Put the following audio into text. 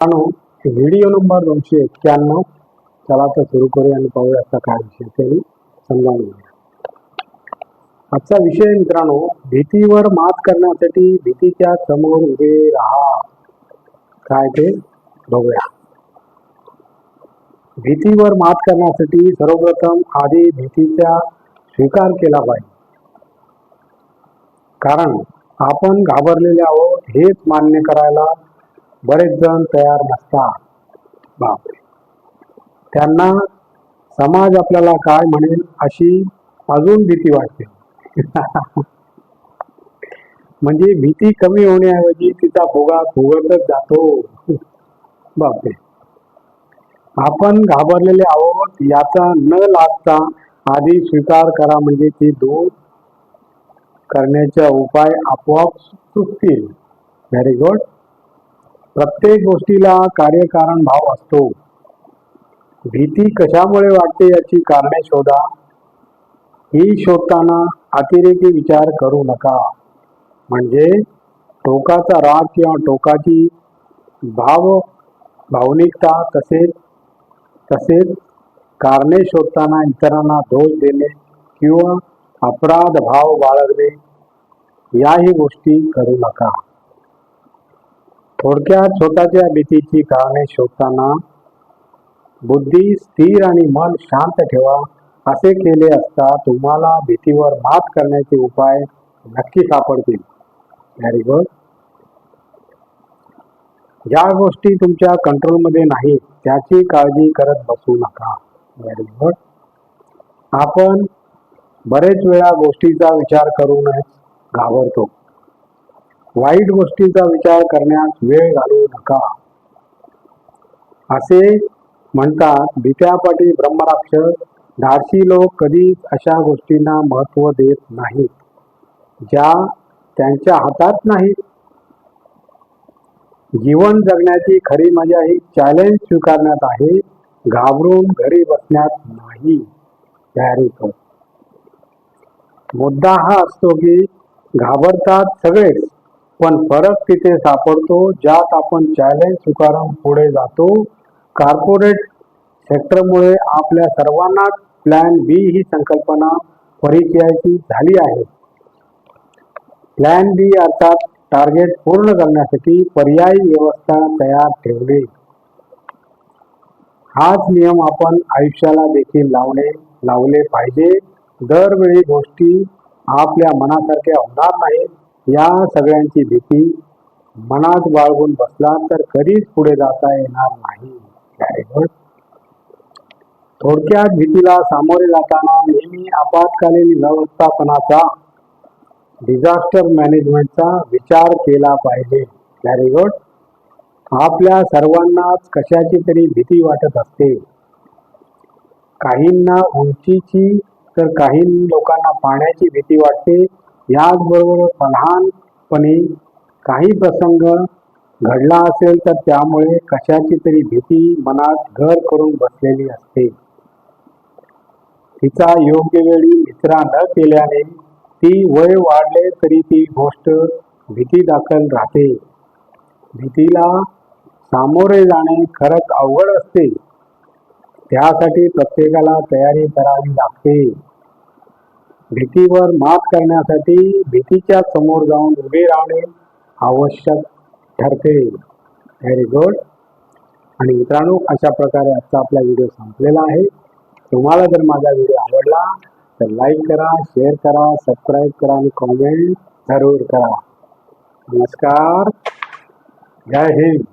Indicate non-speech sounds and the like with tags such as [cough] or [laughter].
मित्रांनो video number दोनशे एक्क्याण्णव. चला तर सुरू करूया आणि पाहूया आजचा काय विषय ते समजावून घेऊया. आजचा विषय मित्रांनो भीतीवर मात करण्यासाठी भीतीच्या समोर उभे राहा. काय ते? बघूया. भीतीवर मात करण्यासाठी सर्वप्रथम आधी भीतीचा स्वीकार केला पाहिजे. कारण आपण घाबरलेले आहोत हेच मान्य करायला बरेच जण तयार नसतात. बापरे. त्यांना समाज आपल्याला काय म्हणेल अशी अजून भीती वाटते. [laughs] म्हणजे भीती कमी होण्याऐवजी तिचा फुगा फुगतच जातो. बापरे. आपण घाबरलेले आहोत याचा न लागता आधी स्वीकार करा म्हणजे ती दूर करण्याचा उपाय आपोआप सुचतील व्हेरी गुड प्रत्येक गोष्टीला कार्यकारण भाव असतो. भीती कशामुळे वाटते याची कारणे शोधा. ही शोधताना अतिरेकी विचार करू नका. म्हणजे टोकाचा राग किंवा टोकाची भाव भावनिकता तसेच तसेच कारणे शोधताना इतरांना दोष देणे किंवा अपराध भाव बाळगणे याही गोष्टी करू नका. थोडक्यात स्वतःच्या भीतीची कारणे शोधताना बुद्धी स्थिर आणि मन शांत ठेवा. असे केले असता तुम्हाला भीतीवर मात करण्याचे उपाय नक्की सापडतील. व्हेरी गुड ज्या गोष्टी तुमच्या कंट्रोलमध्ये नाहीत त्याची काळजी करत बसू नका. व्हेरी गुड आपण बरेच वेळा गोष्टीचा विचार करूनच घाबरतो. वाईट गोष्टीचा विचार करण्यास वेळ घालवू नका. असे म्हणतात भीत्यापाठी ब्रह्मराक्षस धाडसी लोक कधीच अशा गोष्टींना महत्त्व देत नाहीत ज्या त्यांच्या हातात नाहीत. जीवन जगण्याची खरी मजा ही चॅलेंज स्वीकारण्यात आहे घाबरून घरी बसण्यात नाही. तयारी कर मुद्दा हा असतो की घाबरतात सगळेच पण फरक तिथे सापडतो ज्यात आपण चॅलेंज स्वीकारून पुढे जातो. कॉर्पोरेट सेक्टरमुळे आपल्या सर्वांना प्लॅन बी ही संकल्पना परिचयाची झाली आहे. प्लॅन बी अर्थात टार्गेट पूर्ण करण्यासाठी पर्यायी व्यवस्था तयार ठेवणे हाच नियम आपण आयुष्याला देखील लावणे लावले पाहिजे. दरवेळी गोष्टी आपल्या मनासारख्या होणार नाहीत. या सगळ्यांची भीती मनात बाळगून बसला तर कधीच पुढे जाता येणार नाही. थोडक्यात भीतीला सामोरे जाताना नेहमी आपत्कालीन व्यवस्थापनाचा डिझास्टर मॅनेजमेंटचा विचार केला पाहिजे. व्हेरी गुड आपल्या सर्वांनाच कशाची तरी भीती वाटत असते. काहींना उंचीची तर काही लोकांना पाण्याची भीती वाटते. याचबरोबर लहानपणी काही प्रसंग घडला असेल तर त्यामुळे कशाची तरी भीती मनात घर करून बसलेली असते. तिचा योग्य वेळी निचरा न केल्याने ती वय वाढले तरी ती गोष्ट भीती दाखल राहते. भीतीला सामोरे जाणे खरंच अवघड असते. त्यासाठी प्रत्येकाला तयारी करावी लागते. भीतीवर मात करण्यासाठी भीतीच्या समोर जाऊन उभे राहणे आवश्यक ठरते. व्हेरी गुड आणि मित्रांनो अशा प्रकारे आजचा आपला व्हिडिओ संपलेला आहे. तुम्हाला जर माझा व्हिडिओ आवडला तर लाईक करा शेअर करा सबस्क्राईब करा आणि कॉमेंट जरूर करा. नमस्कार. जय हिंद.